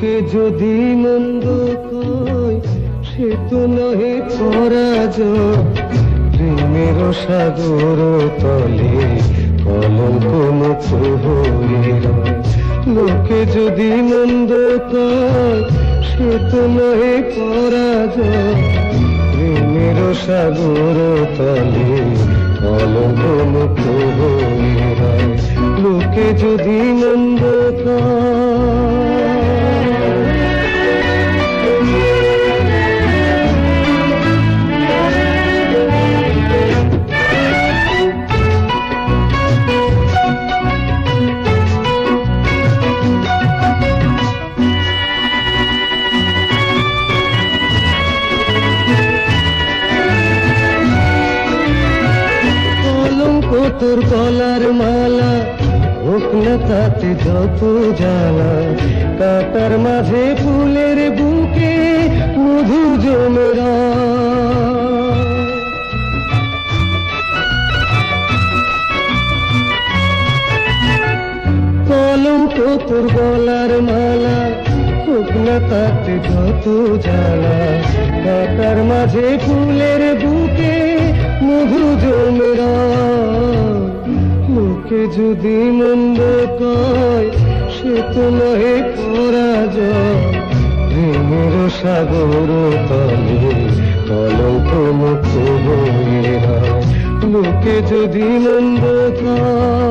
লোকে যদি মন্দ কয় সে তো নহে পরাজয়। প্রেমের সাগর তলে কলঙ্ক মুখ রয়। লোকে যদি মন্দ কয় সে তো নহে পরাজয়। প্রেমের সাগর তলে কলঙ্ক মুখ হয়ে লোকে যদি মন্দ কলঙ্ক তোর গলার মালা, হোক তাতে যত জ্বালা, কাটার মাঝে ফুলের বুকে মধু জমেরা। কলঙ্ক তোর গলার মালা, হোক তাতে যত জ্বালা, কাটার মাঝে ফুলের বুকে মধু জমেরা। লোকে যদি মন্দ কয়, সে তো নহে পরাজয়। প্রেমের সাগর তলে কলঙ্ক মুক্ত বয়ে লোকে যদি মন্দ কয়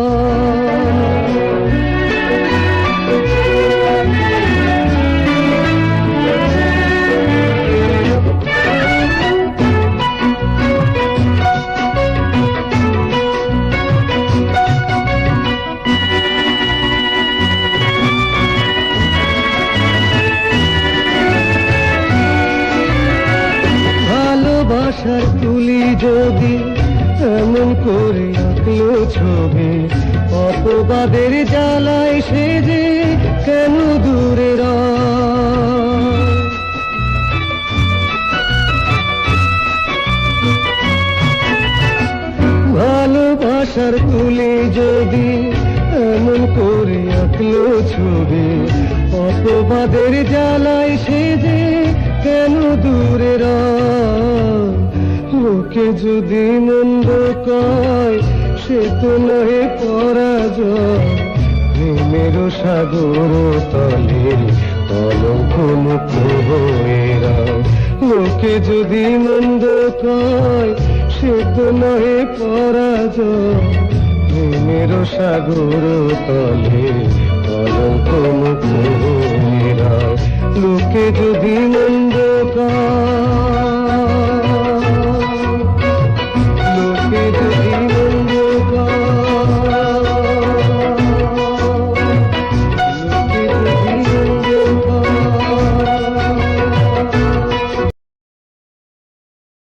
এমন করে আঁকলো ছবি। অপবাদের জ্বালায় সে যে কেন দূরে ভালোবাসার তুলি যদি এমন করে আঁকলো ছবি। অপবাদের জ্বালায় সে যে কেন দূরে রয়? লোকে যদি মন্দ কয়, সে তো নহে পরাজয়। প্রেমের সাগর তলে কলঙ্ক মুক্ত লোকে যদি মন্দ কয়, সে তো নহে পরাজয়। প্রেমের সাগর তলে কলঙ্ক মুক্ত লোকে যদি